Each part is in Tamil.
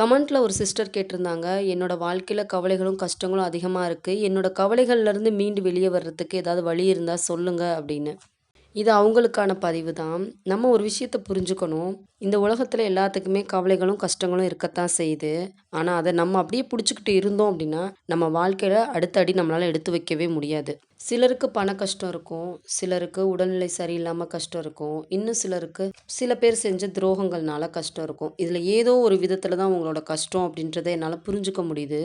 கமெண்ட்டில் ஒரு சிஸ்டர் கேட்டிருந்தாங்க, "என்னோட வாழ்க்கையில் கவலைகளும், கஷ்டங்களும் அதிகமாக இருக்குது என்னோட கவலைகள்லேருந்து மீண்டு வெளியே வர்றதுக்கு ஏதாவது வழி இருந்தால் சொல்லுங்கள் அப்படின்னு. இது அவங்களுக்கான பதிவு தான். நம்ம ஒரு விஷயத்த புரிஞ்சுக்கணும். இந்த உலகத்தில் எல்லாத்துக்குமே கவலைகளும், கஷ்டங்களும் இருக்கத்தான் செய்யுது. ஆனால் அதை நம்ம அப்படியே பிடிச்சிக்கிட்டு இருந்தோம் அப்படின்னா, நம்ம வாழ்க்கையில் அடுத்த அடி நம்மளால் எடுத்து வைக்கவே முடியாது. சிலருக்கு பண கஷ்டம் இருக்கும். சிலருக்கு உடல்நிலை சரியில்லாமல் கஷ்டம் இருக்கும். இன்னும் சிலருக்கு சில பேர் செஞ்ச துரோகங்கள்னால கஷ்டம் இருக்கும். இதில் ஏதோ ஒரு விதத்தில் தான் உங்களோட கஷ்டம் அப்படின்றத என்னால் புரிஞ்சுக்க முடியுது.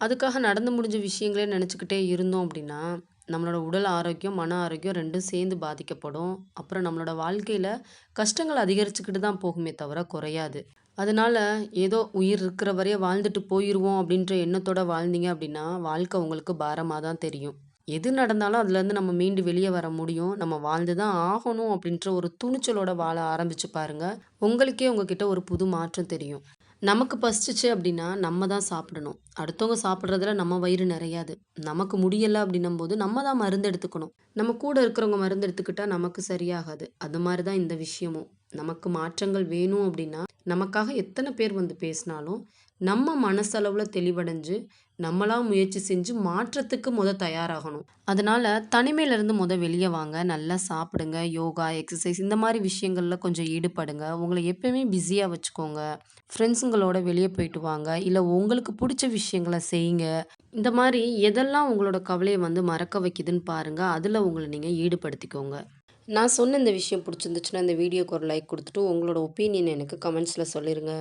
அதுக்காக நடந்து முடிஞ்ச விஷயங்களே நினச்சிக்கிட்டே இருந்தோம் அப்படின்னா, நம்மளோட உடல் ஆரோக்கியம், மன ஆரோக்கியம் ரெண்டும் சேர்ந்து பாதிக்கப்படும். அப்புறம் நம்மளோட வாழ்க்கையில் கஷ்டங்கள் அதிகரிச்சுக்கிட்டு தான் போகுமே தவிர குறையாது. அதனால ஏதோ உயிர் இருக்கிற வரையே வாழ்ந்துட்டு போயிடுவோம் அப்படின்ற எண்ணத்தோட வாழ்ந்தீங்க அப்படின்னா, வாழ்க்கை உங்களுக்கு பாரமாக தான் தெரியும். எது நடந்தாலும் அதுலேருந்து நம்ம மீண்டு வெளியே வர முடியும். நம்ம வாழ்ந்து தான் ஆகணும் அப்படின்ற ஒரு துணிச்சலோட வாழ ஆரம்பிச்சு பாருங்கள் உங்களுக்கே உங்ககிட்ட ஒரு புது மாற்றம் தெரியும். நமக்கு பசிச்சு அப்படின்னா, நம்ம தான் சாப்பிடணும். அடுத்தவங்க சாப்பிட்றதுல நம்ம வயிறு நிறையாது நமக்கு முடியலை அப்படின்னும் போது நம்ம தான் மருந்து எடுத்துக்கணும். நம்ம கூட இருக்கிறவங்க மருந்து எடுத்துக்கிட்டால் நமக்கு சரியாகாது. அது மாதிரி தான் இந்த விஷயமும். நமக்கு மாற்றங்கள் வேணும் அப்படின்னா, நமக்காக எத்தனை பேர் வந்து பேசினாலும், நம்ம மனசளவில் தெளிவடைஞ்சு, நம்மளாக முயற்சி செஞ்சு மாற்றத்துக்கு முத தயாராகணும். அதனால் தனிமையிலேருந்து முத வெளியே வாங்க. நல்லா சாப்பிடுங்க. யோகா, எக்ஸசைஸ் இந்த மாதிரி விஷயங்களில் கொஞ்சம் ஈடுபடுங்க. உங்களை எப்பயுமே பிஸியாக வச்சுக்கோங்க. ஃப்ரெண்ட்ஸுங்களோட வெளியே போயிட்டு வாங்க. இல்லை உங்களுக்கு பிடிச்ச விஷயங்கள செய்யுங்க. இந்த மாதிரி எதெல்லாம் உங்களோட கவலையை வந்து மறக்க வைக்குதுன்னு பாருங்கள் அதில் உங்களை நீங்கள் ஈடுபடுத்திக்கோங்க. நான் சொன்ன இந்த விஷயம் பிடிச்சிருந்துச்சுன்னா இந்த வீடியோக்கு ஒரு லைக் கொடுத்துட்டு உங்களோட ஒப்பீனியன் எனக்கு கமெண்ட்ஸில் சொல்லிடுங்க